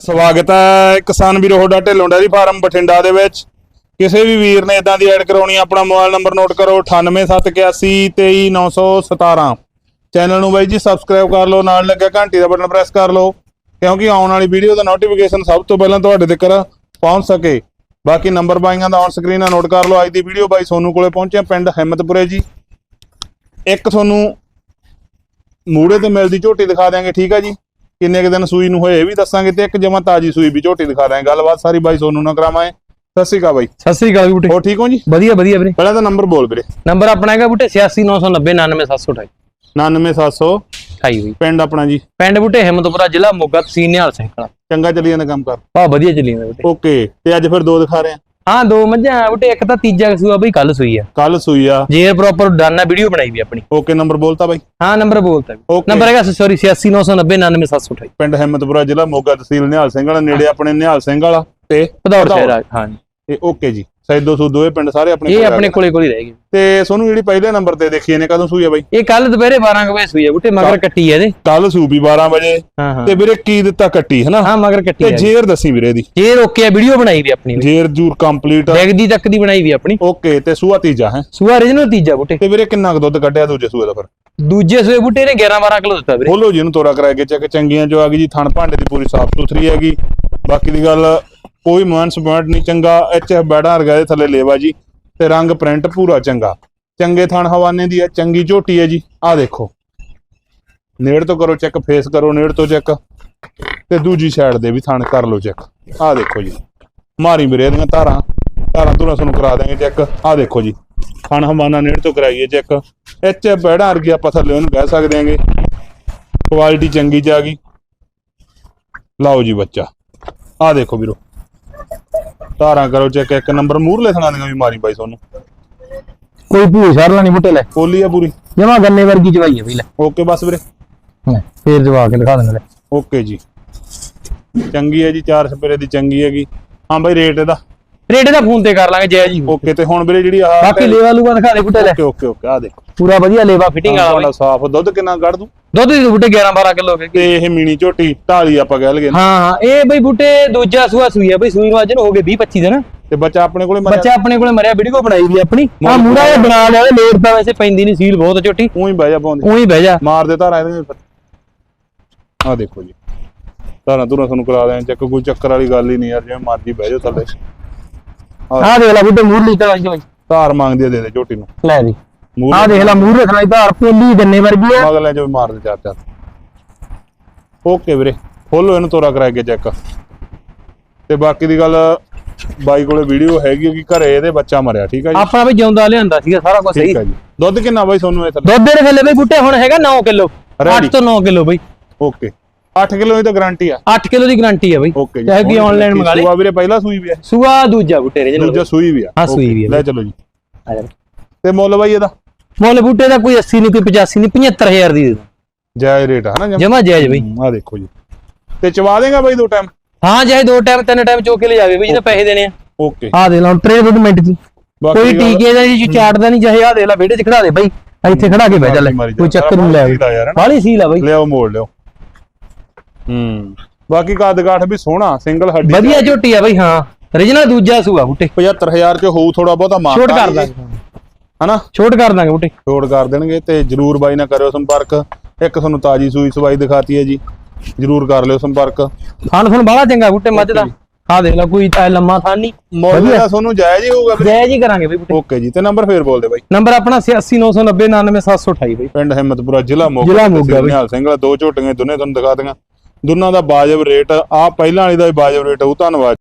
ਸਵਾਗਤ ਹੈ ਕਿਸਾਨ ਵੀਰੋ ਤੁਹਾਡਾ ਢਿੱਲੋਂ ਡੈਰੀ ਫਾਰਮ ਬਠਿੰਡਾ ਦੇ ਵਿੱਚ। ਕਿਸੇ ਵੀ ਵੀਰ ਨੇ ਇਦਾਂ ਦੀ ਐਡ ਕਰਾਉਣੀ ਆ, ਆਪਣਾ ਮੋਬਾਈਲ ਨੰਬਰ ਨੋਟ ਕਰੋ 9871823917 ਚੈਨਲ ਨੂੰ ਬਾਈ ਜੀ ਸਬਸਕ੍ਰਾਈਬ ਕਰ ਲਓ ਨਾਲ ਲੱਗਿਆ ਘੰਟੀ ਦਾ ਬਟਨ ਪ੍ਰੈਸ ਕਰ ਲਓ ਕਿਉਂਕਿ ਆਉਣ ਵਾਲੀ ਵੀਡੀਓ ਦਾ ਨੋਟੀਫਿਕੇਸ਼ਨ ਸਭ ਤੋਂ ਪਹਿਲਾਂ ਤੁਹਾਡੇ ਤੱਕ ਪਹੁੰਚ ਸਕੇ। ਬਾਕੀ ਨੰਬਰ ਬਾਈਆਂ ਦਾ ਔਨ ਸਕਰੀਨ ਆ ਨੋਟ ਕਰ ਲਓ। ਅੱਜ ਦੀ ਵੀਡੀਓ ਬਾਈ ਸੋਨੂ ਕੋਲੇ ਪਹੁੰਚਿਆ ਪਿੰਡ ਹਿੰਮਤਪੁਰੇ ਜੀ। ਇੱਕ ਤੁਹਾਨੂੰ ਮੂੜੇ ਤੇ ਮਿਲਦੀ ਝੋਟੀ ਦਿਖਾ ਦਿਆਂਗੇ ਠੀਕ ਆ ਜੀ? ਕਿੰਨੇ ਕੁ ਦਿਨ ਸੂਈ ਨੂੰ ਹੋਏ ਇਹ ਵੀ ਦੱਸਾਂਗੇ ਤੇ ਇੱਕ ਜਮਾ ਤਾਜੀ ਸੂਈ ਵੀ ਝੋਟੀ ਦਿਖਾ ਦਿਆਂਗੇ। ਗੱਲਬਾਤ ਸਾਰੀ ਬਾਈ ਸੋਨੂ ਨਾਲ ਕਰਾਵਾਂਗੇ। ਸਤਿ ਸ਼੍ਰੀ ਅਕਾਲ ਬਾਈ। ਸਤਿ ਸ੍ਰੀ ਅਕਾਲ ਬੁੱਟੇ। ਹੋਰ ਠੀਕ ਹੋ ਜੀ? ਵਧੀਆ ਵਧੀਆ ਵੀਰੇ। ਪਹਿਲਾਂ ਤਾਂ ਨੰਬਰ ਬੋਲ ਵੀਰੇ। ਨੰਬਰ ਆਪਣਾ ਹੈਗਾ ਬੁੱਟੇ 8699099728 99700 28 ਵੀ ਪਿੰਡ ਆਪਣਾ ਜੀ? ਪਿੰਡ ਬੁੱਟੇ ਹਿੰਮਤਪੁਰਾ ਜ਼ਿਲ੍ਹਾ ਮੋਗਾ ਤਹਿਸੀਲ ਨਿਹਾਲ ਸਿੰਘ ਚੰਗਾ ਚੱਲੀ ਜਾਂਦਾ ਕੰਮ ਕਰ। ਆ ਵਧੀਆ ਚੱਲੀ ਜਾਂਦਾ ਬੁੱਟੇ। ਓਕੇ ਤੇ ਅੱਜ ਫਿਰ ਦੋ ਦਿਖਾ ਰਹੇ ਆ। ਹਾਂ ਦੋ ਮੱਝਾਂ ਬੁੱਟੇ ਇੱਕ ਤਾਂ ਤੀਜਾ ਸੂਆ ਬਈ ਕੱਲ ਸੂਈ ਆ। ਕੱਲ ਸੂਈ ਆ। ਜੇ ਪ੍ਰੋਪਰ ਡਾਨਾ ਵੀਡੀਓ ਬਣਾਈ ਵੀ ਆਪਣੀ। ਓਕੇ ਨੰਬਰ ਬੋਲਤਾ ਬਾਈ? ਹਾਂ ਨੰਬਰ ਬੋਲਤਾ. ਨੰਬਰ ਹੈਗਾ ਸੌਰੀ 8699099728 ਪਿੰਡ ਹਿੰਮਤਪੁਰਾ ਜ਼ਿਲ੍ਹਾ ਮੋਗਾ ਤਹਿਸੀਲ ਨਿਹਾਲ ਸਿੰਘ ਵਾਲਾ ਨੇੜੇ ਆਪਣੇ ਨਿਹਾਲ ਸਿੰਘ ਵਾਲਾ ਤੇ ਪਧੌੜ। ਸ਼ਹਿਰ ਹਾਂ ਇਹ ਓਕੇ ਜੀ। ਸੈਦੋ ਸੂਦੋ ਇਹ ਪਿੰਡ ਸਾਰੇ ਆਪਣੇ ਇਹ ਕੋਲ ਆ ਆਪਣੇ ਗਏ। ਕੋਲੇ ਕੋਲੇ ਰਹਿ ਗਈ ਤੇ ਸੋਨੂੰ ਜਿਹੜੀ ਪਹਿਲੇ ਨੰਬਰ ਤੇ ਦੇਖੀ ਇਹਨੇ ਕਦੋਂ ਸੂਈ ਆ ਬਾਈ? ਇਹ ਕੱਲ ਦੁਪਹਿਰੇ 12 ਕੁ ਵਜੇ ਸੂਈ ਆ ਬੁੱਟੇ ਮਗਰ ਕੱਟੀ ਆ ਇਹਦੇ। ਕੱਲ ਸੂਬੀ 12 ਵਜੇ ਹਾਂ ਹਾਂ। ਤੇ ਵੀਰੇ ਕੀ ਦਿੱਤਾ ਕੱਟੀ ਹਨਾ? ਹਾਂ ਮਗਰ ਕੱਟੀ ਤੇ ਆ ਜੇਰ ਦੱਸੀ ਵੀਰੇ ਦੀ। ਜੇ ਰੋਕੇ ਆ ਵੀਡੀਓ ਬਣਾਈ ਵੀ ਆਪਣੀ। ਜੇਰ ਜੂਰ ਕੰਪਲੀਟ। ਬੈਗ ਦੀ ਤੱਕ ਦੀ ਬਣਾਈ ਵੀ ਆਪਣੀ। ਓਕੇ ਤੇ ਸੂਆ ਤੀਜਾ ਹੈ? ਸੂਆ origignal ਤੀਜਾ ਬੁੱਟੇ। ਤੇ ਵੀਰੇ ਕਿੰਨਾ ਕੁ ਦੁੱਧ ਕੱਢਿਆ ਦੂਜੇ ਸੂਏ ਦਾ ਫਿਰ? ਦੂਜੇ ਸੂਏ ਬੁੱਟੇ ਨੇ 11 12 ਕਿਲੋ ਦਿੱਤਾ ਵੀਰੇ। ਖੋਲੋ ਜੀ ਇਹਨੂੰ ਤੋਰਾ ਕਰਾ ਕੇ ਚੈੱਕ ਚੰਗੀਆਂ ਜੋ ਆ ਗਈ ਜੀ ਥਣ ਭਾਂਡੇ ਦੀ ਪੂਰੀ ਸਾਫ਼ ਸੁਥਰੀ ਹੈਗੀ। ਬਾਕੀ ਦੀ ਗੱਲ ਕੋਈ ਮਾਨਸ ਪੁਆਇੰਟ ਨਹੀਂ, ਚੰਗਾ ਐਚ ਐਫ ਬੈੜਾ ਵਰਗਾ ਦੇ ਥੱਲੇ ਲੇਵਾ ਜੀ, ਤੇ ਰੰਗ ਪ੍ਰਿੰਟ ਪੂਰਾ ਚੰਗਾ। ਚੰਗੇ ਥਣ ਹਵਾਨੇ ਦੀ ਹੈ, ਚੰਗੀ ਝੋਟੀ ਹੈ ਜੀ, ਆਹ ਦੇਖੋ। ਨੇੜ ਤੋਂ ਕਰੋ ਚੈੱਕ ਫੇਸ ਕਰੋ, ਨੇੜ ਤੋਂ ਚੈੱਕ, ਤੇ ਦੂਜੀ ਸਾਈਡ ਦੇ ਵੀ ਥਣ ਕਰ ਲਓ ਚੈੱਕ। ਆਹ ਦੇਖੋ ਜੀ, ਮਾਰੀ ਵੀਰੇ ਦੀਆਂ ਧਾਰਾਂ ਧਾਰਾਂ ਧੁਰਾਂ ਤੁਹਾਨੂੰ ਕਰਾ ਦਾਂਗੇ ਚੈੱਕ। ਆਹ ਦੇਖੋ ਜੀ ਥਣ ਹਵਾਨਾ ਨੇੜ ਤੋਂ ਕਰਾਈਏ ਚੈੱਕ। ਐਚ ਐਫ ਬੈੜਾ ਵਰਗੀ ਆਪਾਂ ਥੱਲੇ ਉਹਨੂੰ ਕਹਿ ਸਕਦੇ ਆਂਗੇ। ਕੁਆਲਿਟੀ ਚੰਗੀ ਜਾ ਗਈ ਲਾਓ ਜੀ ਬੱਚਾ। ਆਹ ਦੇਖੋ ਵੀਰੋ। ਧਾਰਾਂ ਕਰੋ ਚੈੱਕ ਇੱਕ ਨੰਬਰ ਮੂਰਲੇ ਥਣਾ ਦੀਆਂ ਵੀ ਮਾਰੀ ਬਾਈ ਤੁਹਾਨੂੰ ਕੋਈ ਭੂਏ ਸ਼ਰਲਾ ਨਹੀਂ ਬੁੱਟੇ ਲੈ। ਕੋਲੀ ਆ ਪੂਰੀ। ਜਮਾ ਗੰਨੇ ਵਰਗੀ ਜਵਾਈ ਹੈ ਬਈ ਲੈ। ਓਕੇ ਬਸ ਵੀਰੇ। ਲੈ, ਫੇਰ ਜਵਾ ਕੇ ਦਿਖਾ ਦਿੰਦੇ ਲੈ ਓਕੇ ਜੀ। ਚੰਗੀ ਹੈ ਜੀ ਚਾਰ ਸਪੇਰੇ ਦੀ ਚੰਗੀ ਹੈਗੀ। ਹਾਂ ਬਾਈ ਰੇਟ ਇਹਦਾ। ਰੇਟ ਦਾ ਫੋਨ ਤੇ ਕਰ ਲਾਂਗੇ ਜੈ ਜੀ ਓਕੇ ਤੇ ਹੁਣ ਵੀਰੇ ਜਿਹੜੀ ਆਹ ਬਾਕੀ ਲੇਵਾ ਲੂਗਾ ਦਿਖਾ ਦੇ ਬੁੱਟੇ ਲੈ। ਓਕੇ ਓਕੇ ਓਕੇ ਆ ਦੇਖੋ। ਪੂਰਾ ਵਧੀਆ ਲੇਵਾ ਫਿਟਿੰਗ ਵਾਲਾ ਬਈ। ਸਾਫ਼ ਦੁੱਧ ਕਿੰਨਾ ਕੱਢ ਦੂੰ। ਦੁੱਧ ਦੀ ਬੁੱਟੇ 11 12 ਕਿਲੋ ਤੇ ਇਹ ਮੀਣੀ ਝੋਟੀ ਢਾਲੀ ਆਪਾਂ ਕਹਿ ਲਗੇ ਹਾਂ ਹਾਂ ਇਹ ਬਈ ਬੁੱਟੇ ਦੂਜਾ ਸੂਆ ਸੂਈ ਆ ਬਈ ਸੂਈ ਨੂੰ ਅੱਜ ਨੂੰ ਹੋ ਗਏ 20 25 ਦਿਨ। ਤੇ ਬੱਚਾ ਆਪਣੇ ਕੋਲੇ ਮਰਿਆ? ਬੱਚਾ ਆਪਣੇ ਕੋਲੇ ਮਰਿਆ ਵੀਡੀਓ ਬਣਾਈ ਵੀ ਆਪਣੀ। ਆ ਮੂੜਾ ਜਿਹਾ ਬਣਾ ਲਿਆ ਲੇਟ ਤਾਂ ਵੈਸੇ ਪੈਂਦੀ ਨਹੀਂ ਸੀਲ ਬਹੁਤ ਝੋਟੀ। ਉਹੀ ਬਹਿ ਜਾ ਪਾਉਂਦੇ ਉਹੀ ਬਹਿ ਜਾ। ਮਾਰ ਦੇ ਧਾਰਾਂ ਇਹਦੇ ਆ ਦੇਖੋ ਜੀ। ਧਾਰਾਂ ਧੁਰਾਂ ਤੁਹਾਨੂੰ ਕਰਾ ਦਿਆਂ ਚੱਕ ਕੋਈ ਚੱਕਰ ਵਾਲੀ ਗੱਲ ਹੀ ਨਹੀਂ ਯਾਰ ਜਿਵੇਂ ਮਰਜ਼ੀ ਬਹਿ ਜਾਓ ਥੱਲੇ। ਆਹ ਦੇਖ ਲੈ ਬੁੱਟੇ ਮੂਰ ਲਈ ਤਾਂ ਧਾਰ ਮੰਗਦੀ ਆ ਦੇ ਦੇ ਝੋਟੀ ਨੂੰ। ਲੈ ਜੀ। ਆਹ ਦੇਖ ਲੈ ਮੂਰ ਰੱਖਣਾ ਧਾਰ ਪੋਲੀ ਗੰਨੇ ਵਰਗੀ ਆ। ਮਗਲੇ ਜੋ ਮਾਰ ਦੇ ਚਾਰ ਚਾਰ ਓਕੇ ਵੀਰੇ ਖੋਲੋ ਇਹਨੂੰ ਤੋਰਾ ਕਰਾ ਕੇ ਚੈੱਕ। ਤੇ ਬਾਕੀ ਦੀ ਗੱਲ ਬਾਈ ਕੋਲੇ ਵੀਡੀਓ ਹੈਗੀ ਕਿ ਘਰੇ ਇਹਦੇ ਬੱਚਾ ਮਰਿਆ ਠੀਕ ਆ ਜੀ? ਆਪਾਂ ਵੀ ਜਿਉਂਦਾ ਲਿਆਂਦਾ ਸੀਗਾ ਸਾਰਾ ਕੁਝ ਸਹੀ। ਠੀਕ ਆ ਜੀ। ਦੁੱਧ ਕਿੰਨਾ ਬਾਈ ਤੁਹਾਨੂੰ ਇਹ ਥੱਲੇ? ਦੁੱਧ ਦੇ ਥੱਲੇ ਬਈ ਬੁੱਟੇ ਹੁਣ ਹੈਗਾ 9 ਕਿਲੋ। Ready? 8 ਤੋਂ 9 ਕਿਲੋ ਬਈ। ਓਕੇ। 8 ਕਿਲੋ ਦੀ ਤਾਂ ਗਾਰੰਟੀ ਆ। 8 ਕਿਲੋ ਦੀ ਗਾਰੰਟੀ ਹੈ ਬਈ। ਓਕੇ ਜੀ। ਚਾਹੇ ਕੋਈ ਆਨਲਾਈਨ ਮੰਗਾ ਲੇ ਸੂਆ ਵੀਰੇ ਪਹਿਲਾ ਸੂਈ ਵੀ ਆ। ਸੂਆ ਦੂਜਾ ਬੁੱਟੇ ਰੇ ਦੂਜਾ ਸੂਈ ਵੀ ਆ। ਹਾਂ, ਸੂਈ ਵੀ ਆ ਲੈ ਚਲੋ ਜੀ। ਆ ਜਾ। ਤੇ ਮੁੱਲ ਬਾਈ ਇਹਦਾ? ਮੁੱਲ ਬੁੱਟੇ ਦਾ ਕੋਈ 80 ਨਹੀਂ ਕੋਈ 85 ਨਹੀਂ 75000 ਦੀ ਦੇ ਦੋ ਜਾਇਜ਼ ਰੇਟ ਆ ਹਨਾ ਜਮਾ। ਜਾਇਜ਼ ਬਈ। ਆ ਦੇਖੋ ਜੀ। ਤੇ ਚਵਾ ਦੇਗਾ ਬਾਈ ਦੋ ਟਾਈਮ? ਹਾਂ ਚਾਹੇ ਦੋ ਟਾਈਮ ਤਿੰਨ ਟਾਈਮ ਚੋ ਕੇ ਲੈ ਜਾਵੇ ਬਈ ਜਿਹਦਾ ਪੈਸੇ ਦੇਣੇ ਆ। ਓਕੇ। ਆ ਦੇ ਲਾ ਟ੍ਰੇ ਦੁੱਧ ਮਿੰਟ ਦੀ ਕੋਈ ਗੱਲ- ਟੀਕੇ ਦਾ ਜੀ ਚਾਟਦਾ ਨਹੀਂ ਚਾਹੇ ਆ ਦੇ ਲੈ ਵਿਹੜੇ 'ਚ ਖੜਾ ਦੇ ਬਈ। ਇੱਥੇ ਖੜਾ ਕੇ ਬਹਿ ਜਾ ਲੈ। ਕੋਈ ਚੱਕਰ ਨਹੀਂ ਲੈ? ਬਾਲੀ ਸੀਲ ਆ ਬਈ। ਲਿਆਓ ਮੋੜ ਲਿਓ ਹੂੰ। ਬਾਕੀ ਕਾਦ ਗਾਠ ਵੀ ਸੋਹਣਾ ਸਿੰਗਲ ਹੱਡੀ ਵਧੀਆ ਝੋਟੀ ਆ ਬਈ ਹਾਂ। origignal ਦੂਜਾ ਸੂਆ ਬੁੱਟੇ। 75000 ਚ ਹੋਊ ਥੋੜਾ ਬਹੁਤਾ ਮਾਰ ਛੋਟ ਕਰ ਦਾਂਗੇ ਹਨਾ? ਛੋਟ ਕਰ ਦਾਂਗੇ ਬੁੱਟੇ ਛੋਟ ਕਰ ਦੇਣਗੇ ਤੇ ਜਰੂਰ ਬਾਈ ਨਾਲ ਕਰਿਓ ਸੰਪਰਕ। ਇੱਕ ਤੁਹਾਨੂੰ ਤਾਜੀ ਸੂਈ ਸਵਾਈ ਦਿਖਾਤੀ ਹੈ ਜੀ। ਜਰੂਰ ਕਰ ਲਿਓ ਸੰਪਰਕ। ਖਾਣ ਫਣ ਬਾਲਾ ਚੰਗਾ ਬੁੱਟੇ ਮੱਝ ਦਾ। ਆ ਦੇਖ ਲੈ ਕੋਈ ਤਾਂ ਲੰਮਾ ਥਾਨ ਨਹੀਂ। ਮੁੱਲ ਦਾ ਤੁਹਾਨੂੰ ਜਾਇਜ਼ ਹੀ ਹੋਊਗਾ ਜਾਇਜ਼ ਹੀ ਕਰਾਂਗੇ ਬਈ ਬੁੱਟੇ ਓਕੇ ਜੀ। ਤੇ ਨੰਬਰ ਫੇਰ ਬੋਲ ਦੇ ਬਾਈ। ਨੰਬਰ ਆਪਣਾ 8699099728 ਬਈ। ਪਿੰਡ ਹਿੰਮਤਪੁਰਾ ਜ਼ਿਲ੍ਹਾ ਮੋਗਾ। ਜ਼ਿਲ੍ਹਾ ਮੋਗਾ ਬਈ। ਨਿਹਾਲ ਸਿੰਘ ਵਾਲਾ ਦੋ ਝੋਟੀਆਂ ਦੋਨੇ ਤੁਹਾਨੂੰ ਦਿਖਾ ਦਾਂਗਾ ਦੋਨਾਂ ਦਾ ਬਾਜਬ ਰੇਟ ਆ। ਪਹਿਲਾਂ ਵਾਲੀ ਦਾ ਵੀ ਬਾਜਬ ਰੇਟ ਹੋਊ। ਧੰਨਵਾਦ।